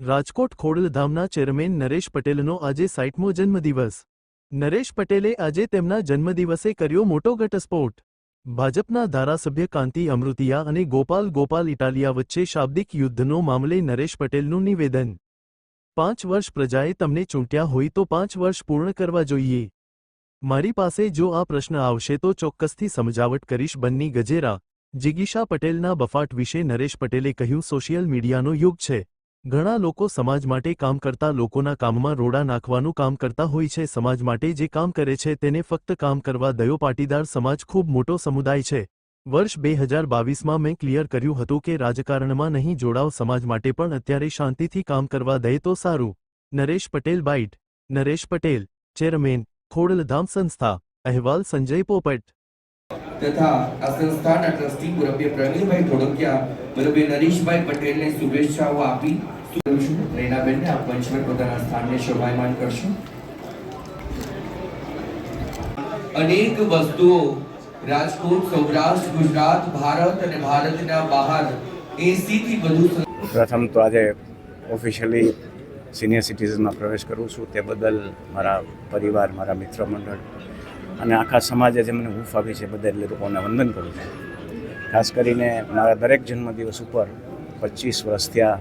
Rajkot ખોડલધામના chairman Naresh પટેલનો આજે સાઇટમો જન્મદિવસ. નરેશ પટેલે આજે તેમના જન્મદિવસે કર્યો મોટો ઘટસ્ફોટ. ભાજપના ધારાસભ્ય કાંતિ અમૃતિયા અને ગોપાલ ગોપાલ ઇટાલિયા વચ્ચે શાબ્દિક યુદ્ધનો મામલે નરેશ પટેલનું નિવેદન. પાંચ વર્ષ પ્રજાએ તમને ચૂંટ્યા હોય તો પાંચ વર્ષ પૂર્ણ કરવા જોઈએ. મારી પાસે જો આ પ્રશ્ન આવશે તો ચોક્કસથી સમજાવટ કરીશ બન્ની ગજેરા. જિગીશા પટેલના બફાટ વિશે નરેશ પટેલે કહ્યું, સોશિયલ મીડિયાનો યુગ છે. ઘણા લોકો સમાજ માટે કામ કરતા લોકોના કામમાં રોડા નાખવાનું કામ કરતા હોય છે. સમાજ માટે જે કામ કરે છે તેને ફક્ત કામ કરવા દયો પાટીદાર સમાજ ખૂબ મોટો સમુદાય છે. વર્ષ બે હજાર બાવીસમાં મેં ક્લિયર કર્યું હતું કે રાજકારણમાં નહીં જોડાવ સમાજ માટે પણ અત્યારે શાંતિથી કામ કરવા દે તો સારું. નરેશ પટેલ બાઇટ. નરેશ પટેલ, ચેરમેન, ખોડલધામ સંસ્થા. અહેવાલ સંજય પોપટ. તથા આ સંસ્થાના ટ્રસ્ટી મુરબ્બી પ્રવીણભાઈ ધોળકિયા મુરબ્બી નરેશભાઈ પટેલને શુભેચ્છાઓ આપી. છું? રેનાબેનને આ મંચ પોતાના સ્થાનને શોભાયમાન કરશું. અનેક વસ્તુઓ, રાજકોટ, સૌરાષ્ટ્ર, ગુજરાત, ભારત અને ભારતના બહાર એસીથી વધુ પ્રથમ તો આજે ઓફિશિયલી સિનિયર સિટીઝનમાં પ્રવેશ કરું છું. તે બદલ મારા પરિવાર, મારા મિત્ર મંડળ અને આખા સમાજે જે મને હૂંફ આપી છે બધા, એટલે લોકોને વંદન કરું છું. ખાસ કરીને મારા દરેક જન્મદિવસ ઉપર પચીસ વર્ષ થયા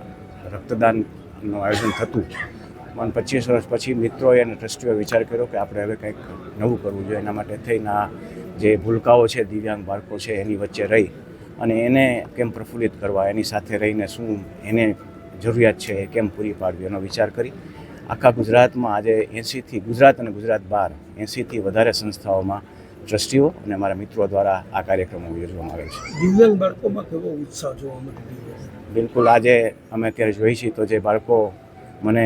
રક્તદાનનું આયોજન થતું. પણ પચીસ વર્ષ પછી મિત્રોએ અને ટ્રસ્ટીઓએ વિચાર કર્યો કે આપણે હવે કંઈક નવું કરવું જોઈએ. એના માટે થઈને આ જે ભૂલકાઓ છે, દિવ્યાંગ બાળકો છે, એની વચ્ચે રહી અને એને કેમ પ્રફુલ્લિત કરવા, એની સાથે રહીને શું એને જરૂરિયાત છે એ કેમ પૂરી પાડવી, એનો વિચાર કરી આખા ગુજરાતમાં આજે એંસીથી ગુજરાત અને ગુજરાત બહાર એંસીથી વધારે સંસ્થાઓમાં ટ્રસ્ટીઓ અને મારા મિત્રો દ્વારા આ કાર્યક્રમો યોજવામાં આવે છે. દિવ્યાંગ બાળકોમાં કેવો ઉત્સાહ જોવા મળે બિલકુલ આજે અમે અત્યારે જોઈ છીએ તો જે બાળકો મને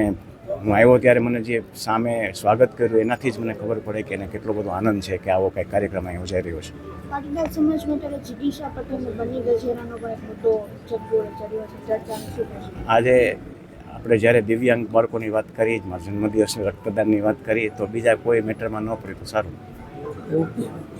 હું આવ્યો ત્યારે મને જે સામે સ્વાગત કર્યું એનાથી જ મને ખબર પડે કે એને કેટલો બધો આનંદ છે કે આવો કંઈક કાર્યક્રમ અહીં યોજાઈ રહ્યો છે. પાટીદાર જિગીશા બની ગજેરાનો પણ એક આજે આપણે જ્યારે દિવ્યાંગ બાળકોની વાત કરીએ, મારા જન્મદિવસની રક્તદાનની વાત કરીએ, તો બીજા કોઈ મેટરમાં ન પડે તો સારું. ઓકે.